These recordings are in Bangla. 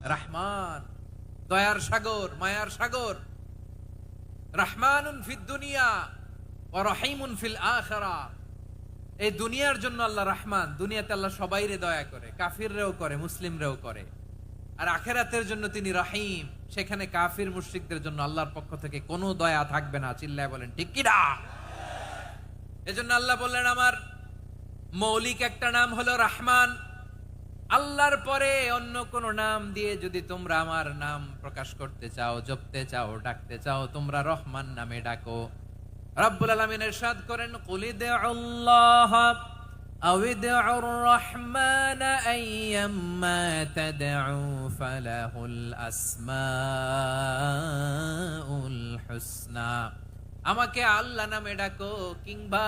রাহমান, দয়ার সাগর, মায়ার সাগর। রাহমানুন ফিদ দুনিয়া ও রহিমুন ফিল আখেরা। এই দুনিয়ার জন্য আল্লাহ রাহমান, দুনিয়াতে আল্লাহ সবাইরে দয়া করে, কাফিররেও করে, মুসলিমরেও করে। আর আখেরাতের জন্য তিনি রাহিম, সেখানে কাফির মুশরিকদের জন্য আল্লাহর পক্ষ থেকে কোনো দয়া থাকবে না, চিল্লায় বলেন, ঠিক কিনা? এজন্য আল্লাহ বললেন, আমার মৌলিক একটা নাম হলো রাহমান। আল্লাহর পরে অন্য কোন নাম দিয়ে যদি তোমরা আমার নাম প্রকাশ করতে চাও জপতে চাও ডাকতে চাও তোমরা রহমান নামে ডাকো রব্বুল আলামিন ইরশাদ করেন কুলিদ আল্লাহ أو ادعوا الرحمن أيما تدعوا فله الأسماء الحسنى আমাকে আল্লাহ নামে ডাকো কিংবা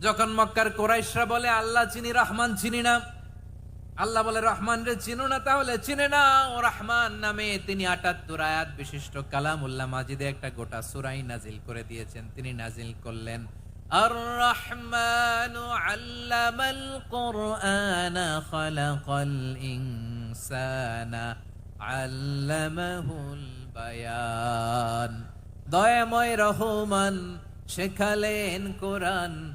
যখন মক্কার কোরাইশরা বলে, আল্লাহ চিনি, রহমান চিনি না। আল্লাহ বলে, রহমান রে, চিনো না তাহলে? চিনে না। ও রহমান নামে তিনি আটাত্তর আয়াত বিশিষ্ট কালাম উল্লাহ মাজিদে একটা গোটা সুরাই নাজিল করে দিয়েছেন। তিনি নাজিল করলেন আর রহমান আল্লামাল কোরআন খালাকাল ইনসানা আল্লামাহুল বায়ান। দয়াময় রহমান, শেখালেন কোরআন।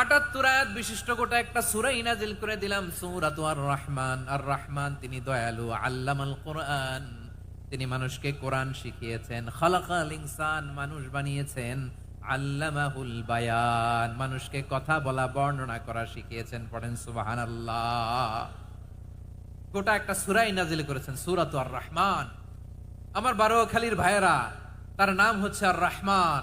আটাত্তর আয়াত বিশিষ্ট গোটা একটা সুরাই নাজিল করে দিলাম, সূরাত আর রহমান আর রহমান তিনি দয়ালু, আল্লামাল কোরআন। তিনি মানুষকে কোরআন শিখিয়েছেন, খালাকাল ইনসান মানুষ বানিয়েছেন, আল্লামাহুল বায়ান। মানুষকে কথা বলা, বর্ণনা করা শিখিয়েছেন, পড়েন সুবহানাল্লাহ। গোটা একটা সুরাই নাজিল করেছেন, সুরাত আর রহমান আমার বারোখালীর ভাইয়েরা, তার নাম হচ্ছে আর রহমান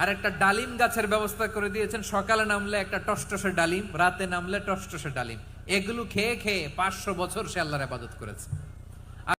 আর একটা ডালিম গাছের ব্যবস্থা করে দিয়েছেন। সকালে নামলে একটা টসটসে ডালিম, রাতে নামলে টসটসে ডালিম। এগুলো খেয়ে খেয়ে পাঁচশো বছর সে আল্লাহর আবাদত করেছে।